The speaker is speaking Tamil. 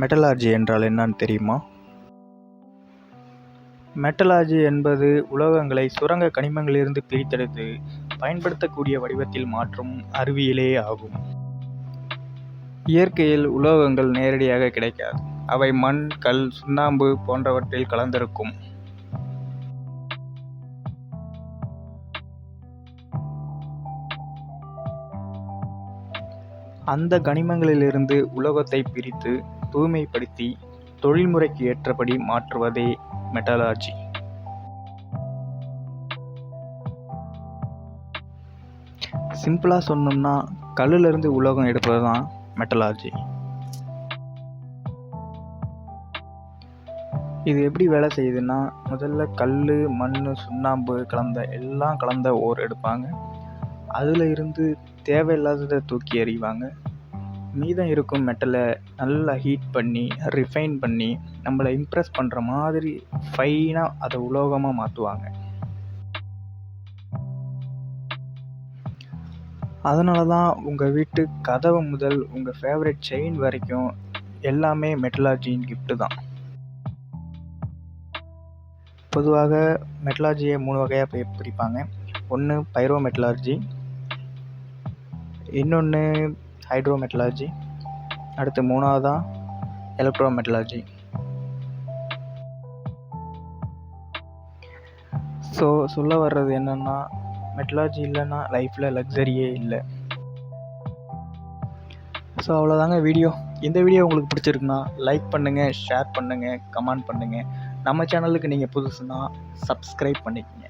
மெட்டலார்ஜி என்றால் என்னன்னு தெரியுமா? மெட்டலார்ஜி என்பது உலோகங்களை சுரங்க கனிமங்களிலிருந்து பிரித்தெடுத்து பயன்படுத்தக்கூடிய வடிவத்தில் மாற்றும் அறிவியலே ஆகும். இயற்கையில் உலோகங்கள் நேரடியாக கிடைக்காது. அவை மண் கல் சுண்ணாம்பு போன்றவற்றில் கலந்திருக்கும். அந்த கனிமங்களிலிருந்து உலோகத்தை பிரித்து தூய்மைப்படுத்தி தொழில்முறைக்கு ஏற்றபடி மாற்றுவதே மெட்டலாஜி. சிம்பிளாக சொன்னோம்னா கல்லுலேருந்து உலோகம் எடுப்பது தான் மெட்டலாஜி. இது எப்படி வேலை செய்யுதுன்னா முதல்ல கல் மண் சுண்ணாம்பு கலந்த எல்லாம் கலந்த ஓர் எடுப்பாங்க. அதில் இருந்து தேவையில்லாததை தூக்கி எறிவாங்க. மீதம் இருக்கும் மெட்டலை நல்லா ஹீட் பண்ணி ரிஃபைன் பண்ணி நம்மளை இம்ப்ரெஸ் பண்ணுற மாதிரி ஃபைனாக அதை உலோகமாக மாற்றுவாங்க அதனால தான் உங்கள் வீட்டு கதவு முதல் உங்கள் ஃபேவரட் செயின் வரைக்கும் எல்லாமே மெட்டலார்ஜியின் கிஃப்ட்டு தான். பொதுவாக மெட்டலார்ஜியை மூணு வகையாக போய் பிரிப்பாங்க. ஒன்று பைரோ மெட்டலார்ஜி இன்னொன்று ஹைட்ரோமெட்டலாஜி அடுத்து மூணாவதாக எலக்ட்ரோமெட்டலாஜி ஸோ சொல்ல வர்றது என்னென்னா மெட்டலாஜி இல்லைன்னா லைஃப்பில் லக்ஸரியே இல்லை. ஸோ அவ்வளோதாங்க வீடியோ இந்த வீடியோ உங்களுக்கு பிடிச்சிருக்குன்னா லைக் பண்ணுங்கள் ஷேர் பண்ணுங்கள் கமெண்ட் பண்ணுங்கள் நம்ம சேனலுக்கு நீங்கள் புதுசுனா சப்ஸ்கிரைப் பண்ணிக்கங்க.